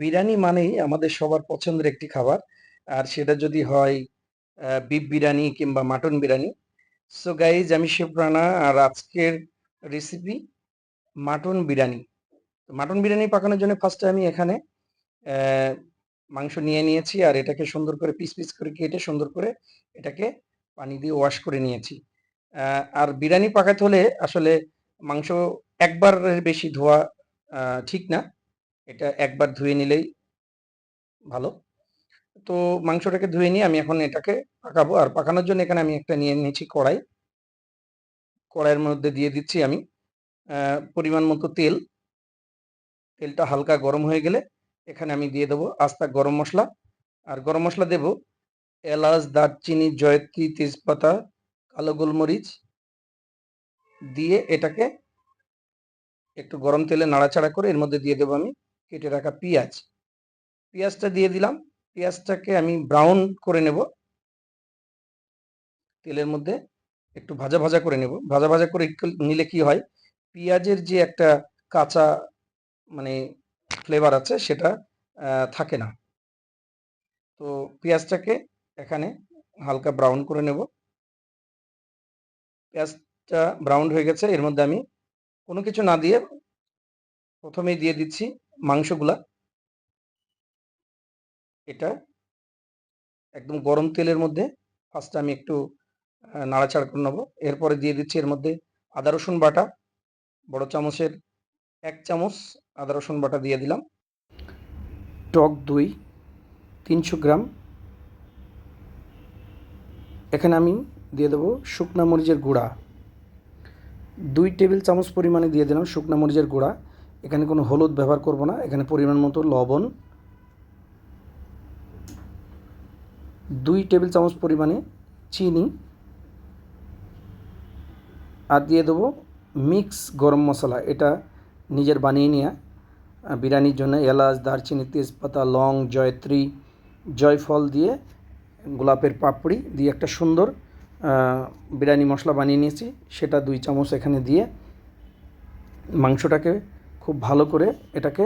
বিরিয়ানি মানেই আমাদের সবার পছন্দের একটি খাবার। আর সেটা যদি হয় বিফ বিরিয়ানি কিংবা মাটন বিরিয়ানি। সো গাইজ আমি শিব রানা আর আজকের recipe mutton biryani. Mutton biryani পাকানোর জন্য ফার্স্টে আমি এখানে মাংস নিয়ে নিয়েছি আর এটাকে সুন্দর করে পিস, পিস করে কেটে সুন্দর করে এটাকে পানি দিয়ে ওয়াশ করে নিয়েছি। আর বিরিয়ানি পাকাতে হলে আসলে মাংস একবারের বেশি ধোয়া ঠিক না। এটা একবার ধুয়ে নিলেই ভালো। তো মাংসটাকে ধুয়ে নিয়ে আমি এখন এটাকে পাকাবো। আর পাকানোর জন্য এখানে আমি একটা নিয়ে নিয়েছি কড়াই। কড়াইয়ের মধ্যে দিয়ে দিচ্ছি আমি পরিমাণ মতো তেল। তেলটা হালকা গরম হয়ে গেলে এখানে আমি দিয়ে দেবো আস্তা গরম মশলা আর গরম মশলা দেব এলাচ, দারচিনি, জয়ত্রী, তেজপাতা, কালো গোলমরিচ দিয়ে এটাকে একটু গরম তেলে নাড়াচাড়া করে এর মধ্যে দিয়ে দেবো আমি কেটে রাখা পিঁয়াজ। পেঁয়াজটা দিয়ে দিলাম। পেঁয়াজটাকে আমি ব্রাউন করে নেব। তেলের মধ্যে একটু ভাজা, ভাজা করে নেব। ভাজা, ভাজা করে নিলে কি হয়? পেঁয়াজের যে একটা কাঁচা মানে ফ্লেভার আছে সেটা থাকে না। তো পেঁয়াজটাকে এখানে হালকা ব্রাউন করে নেব। পেঁয়াজটা ব্রাউন হয়ে গেছে। এর মধ্যে আমি কোনো কিছু না দিয়ে প্রথমেই দিয়ে দিচ্ছি মাংসগুলা। এটা একদম গরম তেলের মধ্যে ফার্স্টে আমি একটু নাড়াচাড়া করে নেব এরপরে দিয়ে দিচ্ছি এর মধ্যে আদা, রসুন বাটা। বড় চামচের এক চামচ আদা, রসুন বাটা দিয়ে দিলাম। টক দই ৩০০ গ্রাম। এখানে আমি দিয়ে দেবো শুকনা মরিচের গুঁড়া। দুই টেবিল চামচ পরিমাণে দিয়ে দিলাম শুকনা মরিচের গুঁড়া। এখানে কোনো হলুদ ব্যবহার করব না। এখানে পরিমাণ মতো লবণ। দুই টেবিল চামচ পরিমাণে চিনি। আর দিয়ে দেবো মিক্স গরম মশলা এটা নিজের বানিয়ে নেয়া আ বিরিয়ানির জন্য এলাচ, দারচিনি, তেজপাতা, লং, জয়ত্রী, জয়ফল দিয়ে গোলাপের পাপড়ি দিয়ে একটা সুন্দর বিরিয়ানি মশলা বানিয়ে নিয়েছি। সেটা দুই চামচ এখানে দিয়ে মাংসটাকে খুব ভালো করে এটাকে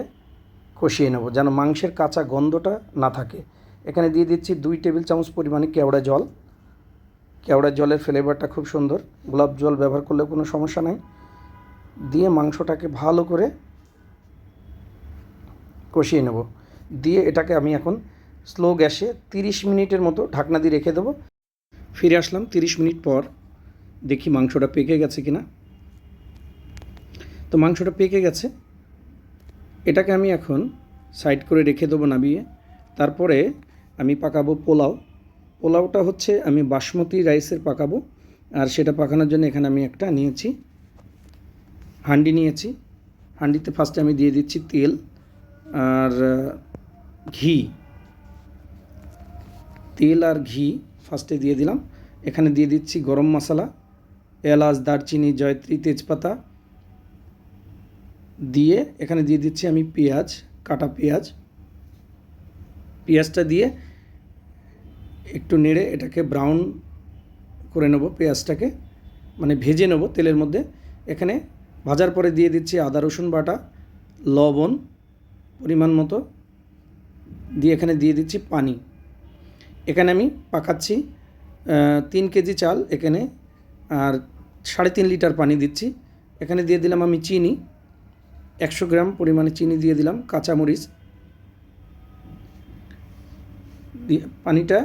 কষিয়ে নেব। যেন মাংসের কাঁচা গন্ধটা না থাকে। এখানে দিয়ে দিচ্ছি দুই টেবিল চামচ পরিমাণে কেওড়া জল। কেওড়া জলের ফ্লেভারটা খুব সুন্দর। গোলাপ জল ব্যবহার করলেও কোনো সমস্যা নাই। দিয়ে মাংসটাকে ভালো করে কষিয়ে নেব। দিয়ে এটাকে আমি এখন স্লো গ্যাসে ৩০ মিনিটের মতো ঢাকনা দিয়ে রেখে দেবো। ফিরে আসলাম ৩০ মিনিট পর। দেখি মাংসটা পেকে গেছে কিনা। তো মাংসটা পেকে গেছে। এটাকে আমি এখন সাইড করে রেখে দেবো নামিয়ে। তারপরে আমি পাকাবো পোলাও। পোলাওটা হচ্ছে আমি বাসমতি রাইসের পাকাবো। আর সেটা পাকানোর জন্য এখানে আমি একটা নিয়েছি হাঁডি নিয়েছি। হাঁডিতে ফার্স্টে আমি দিয়ে দিচ্ছি তেল আর ঘি। তেল আর ঘি ফার্স্টে দিয়ে দিলাম। এখানে দিয়ে দিচ্ছি গরম মশলা এলাচ, দারচিনি, জয়ত্রী, তেজপাতা দিয়ে এখানে দিয়ে দিচ্ছি আমি পেঁয়াজ, কাটা পেঁয়াজ। পেঁয়াজটা দিয়ে একটু নেড়ে এটাকে ব্রাউন করে নেব পেঁয়াজটাকে। মানে ভেজে নেব তেলের মধ্যে। এখানে ভাজার পরে দিয়ে দিচ্ছি আদা রসুন বাটা, লবণ পরিমাণ মতো দিয়ে এখানে দিয়ে দিচ্ছি পানি। এখানে আমি পাকাচ্ছি তিন কেজি চাল এখানে আর ৩.৫ লিটার পানি দিচ্ছি। এখানে দিয়ে দিলাম আমি চিনি। ১০০ গ্রাম পরিমাণে চিনি দিয়ে দিলাম, কাঁচামরিচ। দিয়ে পানিটা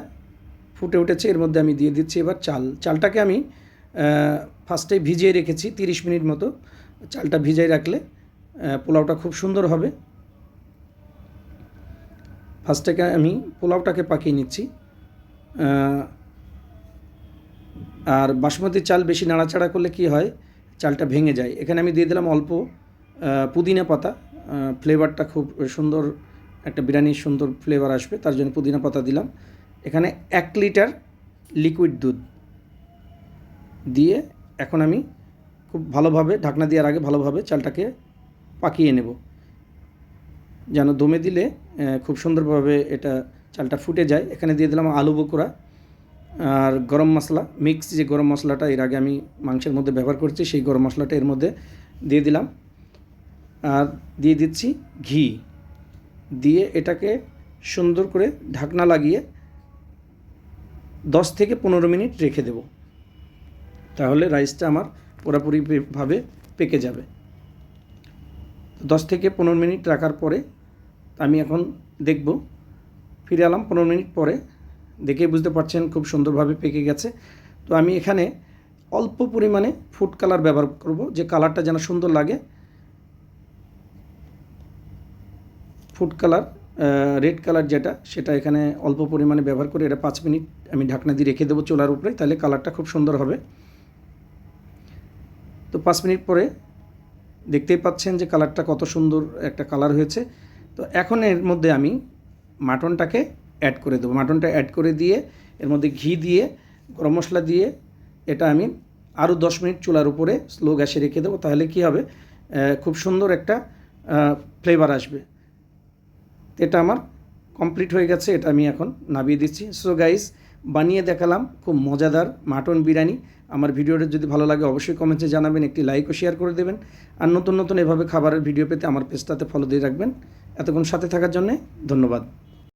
ফুটে উঠেছে এর মধ্যে আমি দিয়ে দিচ্ছি এবার চাল। চালটাকে আমি আ ফার্স্টেই ভিজিয়ে রেখেছি ৩০ মিনিট মতো। চালটা ভিজায় রাখলে পোলাওটা খুব সুন্দর হবে। ফার্স্টে আমি পোলাওটাকে পাকিয়ে নিচ্ছি। আর বাসমতি চাল বেশি নাড়াচাড়া করলে কি হয়? চালটা ভেঙে যায়। এখানে আমি দিয়ে দিলাম অল্প পুদিনা পাতা। ফ্লেভারটা খুব সুন্দর, একটা বিরিয়ানির সুন্দর ফ্লেভার আসবে। তার জন্য পুদিনা পাতা দিলাম। এখানে এক লিটার লিকুইড দুধ দিয়ে এখন আমি খুব ভালোভাবে ঢাকনা দেওয়ার আগে ভালোভাবে চালটাকে পাকিয়ে নেব। যেন দমে দিলে খুব সুন্দরভাবে এটা চালটা ফুটে যায়। এখানে দিয়ে দিলাম আলু বোখরা আর গরম মশলা মিক্স যে গরম মশলাটা এর আগে আমি মাংসের মধ্যে ব্যবহার করছি, সেই গরম মশলাটা এর মধ্যে দিয়ে দিলাম। আর দিয়ে দিচ্ছি ঘি। দিয়ে এটাকে সুন্দর করে ঢাকনা লাগিয়ে দশ থেকে পনেরো মিনিট রেখে দেব। তাহলে রাইসটা আমার পুরোপুরিভাবে পেকে যাবে। দশ থেকে পনেরো মিনিট রাখার পরে আমি এখন দেখব। ফিরে এলাম পনেরো মিনিট পরে। দেখে বুঝতে পারছেন খুব সুন্দরভাবে পেকে গেছে। তো আমি এখানে অল্প পরিমাণে ফুড কালার ব্যবহার করব, যে কালারটা যেন সুন্দর লাগে। ফুড কালার রেড কালার যেটা, সেটা এখানে অল্প পরিমাণে ব্যবহার করে এটা পাঁচ মিনিট আমি ঢাকনা দিয়ে রেখে দেবো চুলার উপরে, তাহলে কালারটা খুব সুন্দর হবে। তো পাঁচ মিনিট পরে দেখতেই পাচ্ছেন যে কালারটা কত সুন্দর একটা কালার হয়েছে। তো এখন এর মধ্যে আমি মাটনটাকে অ্যাড করে দেবো। মাটনটা অ্যাড করে দিয়ে এর মধ্যে ঘি দিয়ে, গরম মশলা দিয়ে এটা আমি আরও দশ মিনিট চুলার উপরে স্লো গ্যাসে রেখে দেবো, তাহলে কী হবে? খুব সুন্দর একটা ফ্লেভার আসবে। তো এটা আমার কমপ্লিট হয়ে গেছে, এটা আমি এখন নামিয়ে দিচ্ছি। সো গাইস বানিয়ে দেখালাম, খুব মজাদার মাটন বিরিয়ানি। আমার ভিডিওটা যদি ভালো লাগে, অবশ্যই কমেন্টে জানাবেন, একটি লাইক ও শেয়ার করে দেবেন। আর নতুন নতুন এভাবে খাবারের ভিডিও পেতে আমার পেজটাতে ফলো দিয়ে রাখবেন। এতক্ষণ সাথে থাকার জন্যে ধন্যবাদ।